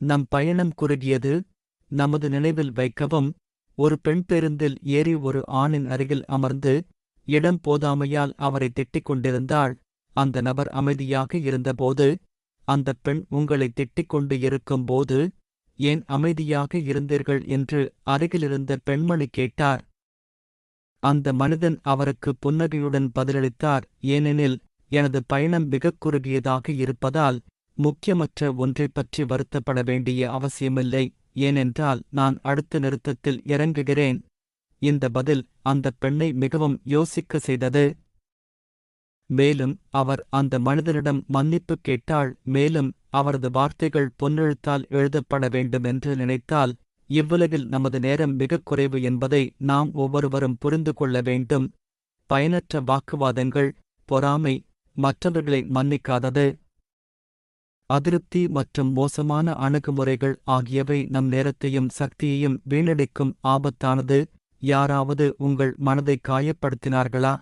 நம் பயணம் குறுகியது. நமது நினைவில் வைக்கவும். ஒரு பெண் பேருந்தில் ஏறி ஒரு ஆணின் அருகில் அமர்ந்து இடம் போதாமையால் அவரை திட்டிக் கொண்டிருந்தாள். அந்த நபர் அமைதியாக இருந்தபோது அந்தப் பெண் உங்களை திட்டிக் கொண்டு இருக்கும்போது ஏன் அமைதியாக இருந்தீர்கள்? என்று அருகிலிருந்த பெண்மணி கேட்டார். அந்த மனிதன் அவருக்கு புன்னகையுடன் பதிலளித்தார் ஏனெனில் எனது பயணம் மிகக் குறுகியதாக இருப்பதால் முக்கியமற்ற ஒன்றைப் பற்றி வருத்தப்பட வேண்டிய அவசியமில்லை. ஏனென்றால் நான் அடுத்த நிறுத்தத்தில் இறங்குகிறேன். இந்த பதில் அந்தப் பெண்ணை மிகவும் யோசிக்க செய்தது. மேலும் அவர் அந்த மனிதனிடம் மன்னிப்பு கேட்டாள். மேலும் அவரது வார்த்தைகள் பொன்னெழுத்தால் எழுதப்பட வேண்டும் என்று நினைத்தால் இவ்வுலகில் நமது நேரம் மிகக் குறைவு என்பதை நாம் ஒவ்வொருவரும் புரிந்து கொள்ள வேண்டும். பயனற்ற வாக்குவாதங்கள் பொறாமை மற்றவர்களை மன்னிக்காதது. அதிருப்தி மற்றும் மோசமான அணுகுமுறைகள் ஆகியவை நம் நேரத்தையும் சக்தியையும் வீணடிக்கும் ஆபத்தானது. யாராவது உங்கள் மனதை காயப்படுத்தினார்களா?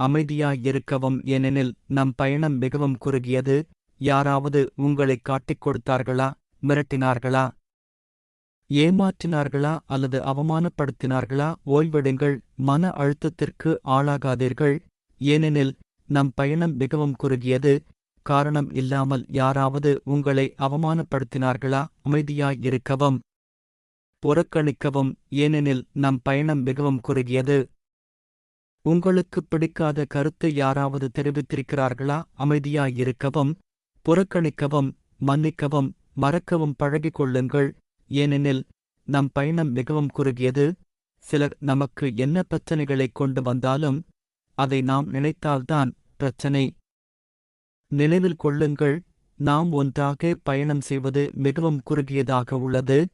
அமைதியாயிருக்கவும் ஏனெனில் நம் பயணம் மிகவும் குறுகியது. யாராவது உங்களைக் காட்டிக் கொடுத்தார்களா? மிரட்டினார்களா? ஏமாற்றினார்களா? அல்லது அவமானப்படுத்தினார்களா? ஓய்வெடுங்கள். மன அழுத்தத்திற்கு ஆளாகாதீர்கள். ஏனெனில் நம் பயணம் மிகவும் குறுகியது. காரணம் இல்லாமல் யாராவது உங்களை அவமானப்படுத்தினார்களா? அமைதியாயிருக்கவும் புறக்கணிக்கவும் ஏனெனில் நம் பயணம் மிகவும் குறுகியது. உங்களுக்கு பிடிக்காத கருத்து யாராவது தெரிவித்திருக்கிறார்களா? அமைதியாயிருக்கவும் புறக்கணிக்கவும் மன்னிக்கவும் மறக்கவும் பழகிக் கொள்ளுங்கள். ஏனெனில் நம் பயணம் மிகவும் குறுகியது. சிலர் நமக்கு என்ன பிரச்சனைகளைக் கொண்டு வந்தாலும் அதை நாம் நினைத்தால்தான் பிரச்சனை. நினைவில் கொள்ளுங்கள். நாம் ஒன்றாக பயணம் செய்வது மிகவும் குறுகியதாக உள்ளது.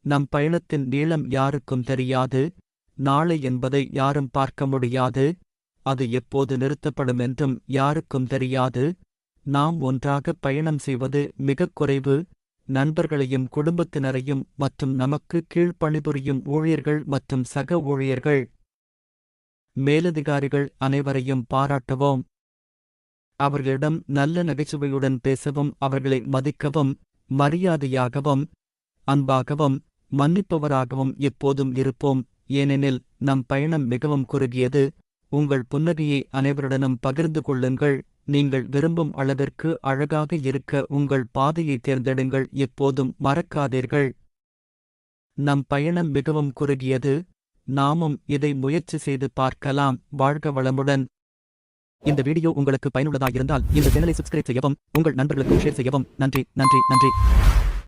நம் பயணத்தின் நீளம் யாருக்கும் தெரியாது. நாளை என்பதை யாரும் பார்க்க முடியாது. அது எப்போது நிறுத்தப்படும் என்றும் யாருக்கும் தெரியாது. நாம் ஒன்றாக பயணம் செய்வது மிகக் குறைவு. நண்பர்களையும் குடும்பத்தினரையும் மற்றும் நமக்கு கீழ்ப்பணிபுரியும் ஊழியர்கள் மற்றும் சக ஊழியர்கள். மேலதிகாரிகள் அனைவரையும் பாராட்டுவோம். அவர்களிடம் நல்ல நகைச்சுவையுடன் பேசவும் அவர்களை மதிக்கவும் மரியாதையாகவும் அன்பாகவும் மன்னிப்பவராகவும் எப்போதும் இருப்போம். ஏனெனில் நம் பயணம் மிகவும் குறுகியது. உங்கள் புன்னகையை அனைவருடனும் பகிர்ந்து கொள்ளுங்கள். நீங்கள் விரும்பும் அளவிற்கு அழகாக இருக்க உங்கள் பாதையை தேர்ந்தெடுங்கள். எப்போதும் மறக்காதீர்கள். நம் பயணம் மிகவும் குறுகியது. நாமும் இதை முயற்சி செய்து பார்க்கலாம். வாழ்க வளமுடன். இந்த வீடியோ உங்களுக்கு பயனுள்ளதாக இருந்தால் இந்த சேனலை சப்ஸ்கிரைப் செய்யவும் உங்கள் நண்பர்களுக்கும் ஷேர் செய்யவும். நன்றி நன்றி நன்றி.